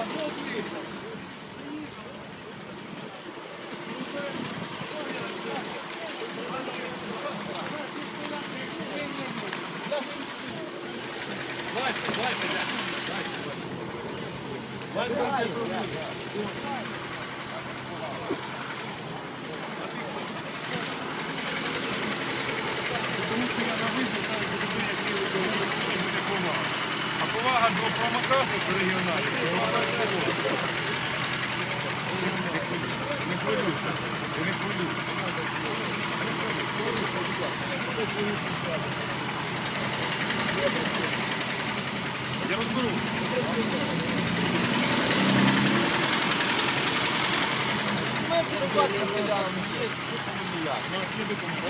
А повага до промокасів регіоналів. Не хвилюйся. Не хвилюйся. Я розберу.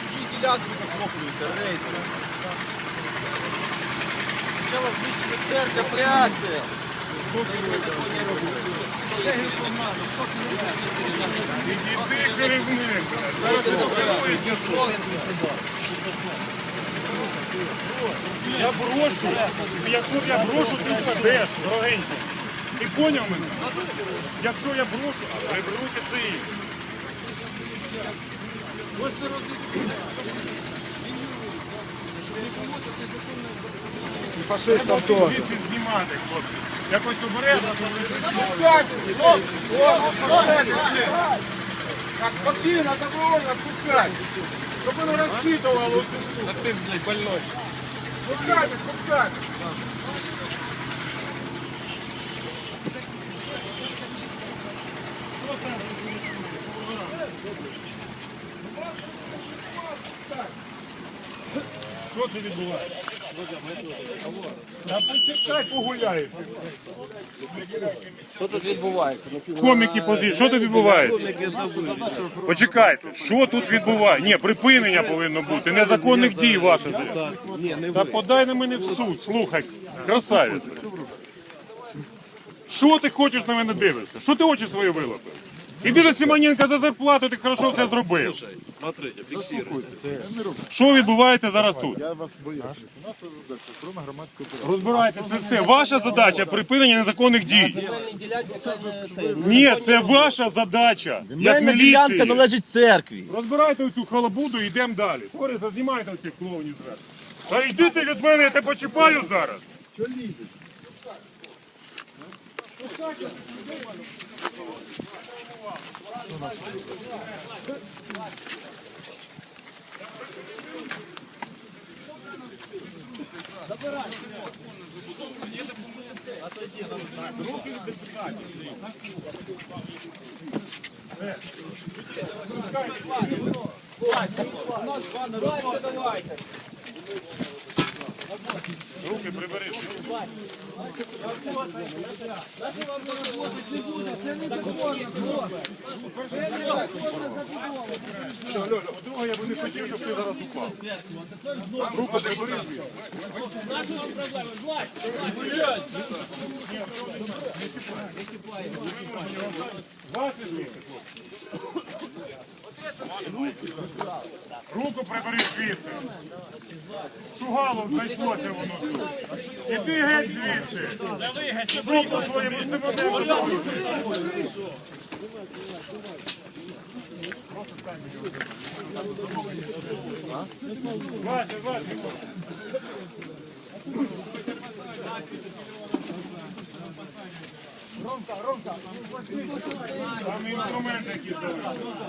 Чужі ділянки захоплюються, рейдери. Почала знищити церква, реакція. Іди керівник. Зараз подивися, що. Я брошу. Якщо я брошу, ти впадеш, дорогенький. Ти поняв мене? Якщо я брошу, приберуки це їх. І фашистам теж. Знімати, хлопці. Якось обережно. Так спокійно, добровольно спускай. Щоб воно розкидувало цю штуку. А ти, блядь, больной. Спускайте, спускайте. Що це відбувається? Та почекай, погуляй. Що тут відбувається? Коміки поди, що тут відбувається? Почекайте, що тут відбувається? Ні, припинення повинно бути, незаконних дій ваших. Та подай на мене в суд, слухай, красавець. Що ти хочеш на мене дивитися? Що ти очі свої вилупив? Іди до Симоненка за зарплату, ти хорошо все зробив. Смотрите, фиксируйте. Що відбувається зараз тут? Я вас боюсь. У нас задача охорона громадського порядку. Розбирайте це все. Ваша задача припинення незаконних дій. Ні, це ваша задача. Як Земельна ділянка міліції. належить церкві. Розбирайте оцю халабуду і йдемо далі. Скорі, зазнімайте оцих клоунів зараз. Та йди ти від мене, я тебе почіпаю зараз. Давайте, давайте. Руки прибери. По-друге, я би не хотів, щоб ти зараз упав. Руку прибери. Двадцять місяців. Руку прибери звідси. Шугалом знайшлося воно тут. Іди геть звідси. Руку своєму Симоненку. Вася, Вася. Там інструменти які залишилися.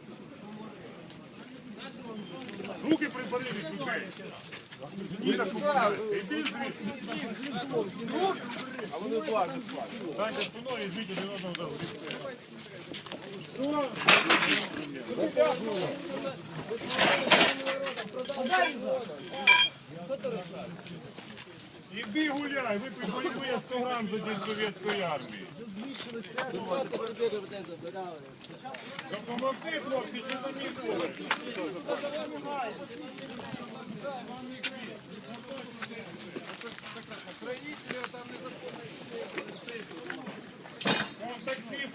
Руки прибери від людей. Ні, так Іди звідси. А вони плачуть. Станьте спиною і звідти один одного. Що? Іди гуляй, випий бойовий 100 грам за день совєтської армії. Допомогти, хлопці, чи самі були?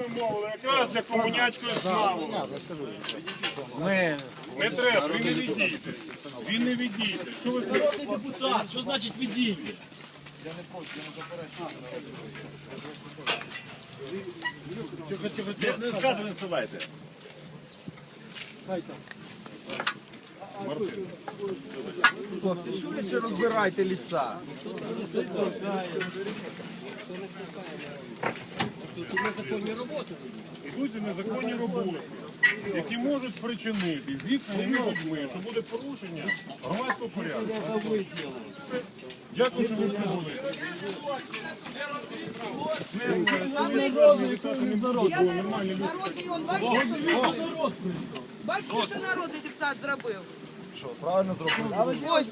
відмовили якраз для комунячкої справи. Не треба, ви не відійте. Він не відійте. Що ви Народний депутат, що значить відійде? Не скажу, не вставайте. Хлопці, що ви ще розбираєте ліса? Йдуть незаконні роботи, які можуть спричинити зіткнення людьми, що буде порушення громадського порядку. Дякую, що ви прибули. Я народ, народний, он бачите, що зробив? Бачите, що народний депутат зробив? Що, правильно зробив? Ось,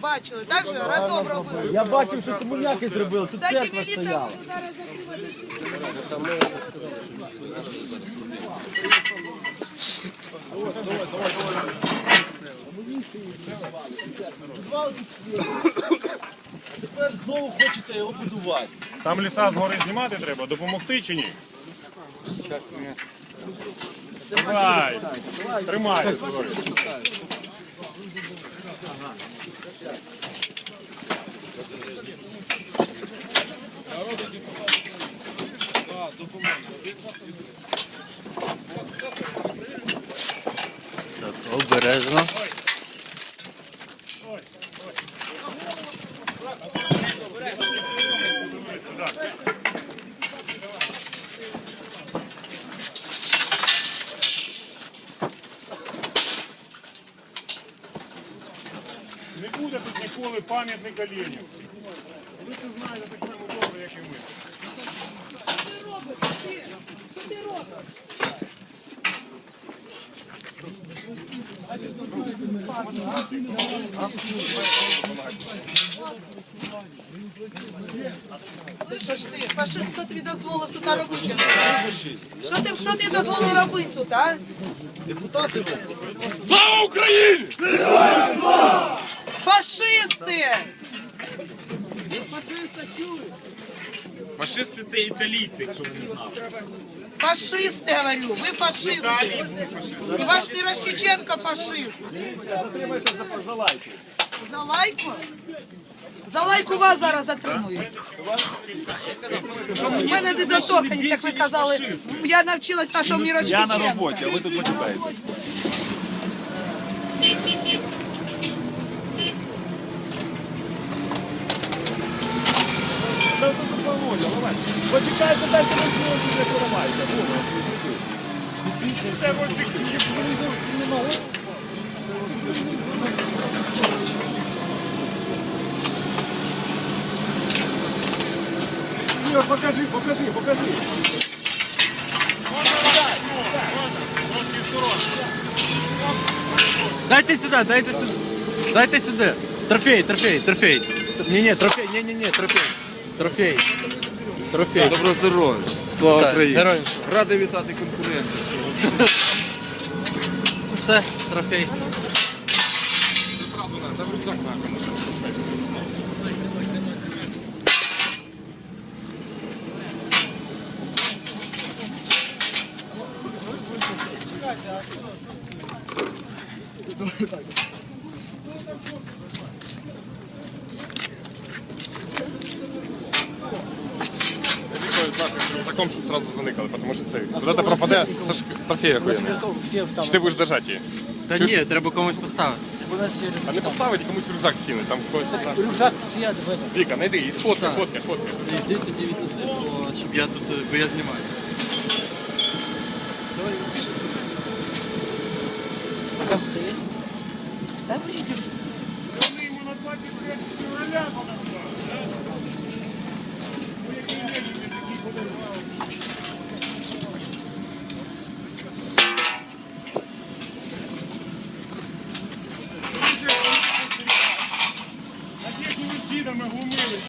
бачили, так же разом робили. Я бачив, що комуняки зробили, тут Кстати, церква міліція стояла. може зараз затримати ці Тепер знову хочете його будувати. Там ліса згори знімати треба, допомогти чи ні? Давай, тримайся згори. Обережно. Не буде тут ніколи пам'ятника Леніну. Ви це знаєте так само добре, як і ми. Що ти робиш? Ти? Що ти робиш? Слышиш ти, фашист, хто тобі дозволив тут робити? Що ти, хто тобі дозволив робити тут, а? Депутати Слава Україні! Фашисти! Фашисти це італійці, якщо ви не знали. Фашисти, говорю, ви фашисти. І ваш Мірошниченко фашист. За лайку? За лайку вас зараз затримують. У мене недоторканість, як ви казали. Я навчилась вашого. Я на роботі, а ви тут почекаєте. Почекайте, дайте можливість, не поламайте. Це ось їх Ігор, покажи, покажи, покажи. Дайте сюда, дайте сюда. Дайте сюда. Трофей, трофей, трофей. Не, не, трофей, не, не, не, трофей. Трофей. Трофей. Добро здоров'я. Слава Україні. героям Радий вітати конкурентів. Все, трофей. Рюкзаком, щоб сразу заникали, тому що це куди-то пропаде, це ж трофей охуєнний. Чи ти будеш держати її? Та ні, треба комусь поставити. А не поставити комусь рюкзак скинути, там когось. Рюкзак всі Віка, найди, і сфоткай, фоткай, фоткай. Йди тоді віднеси, бо- щоб я тут, е, бо я знімаю. Да блин,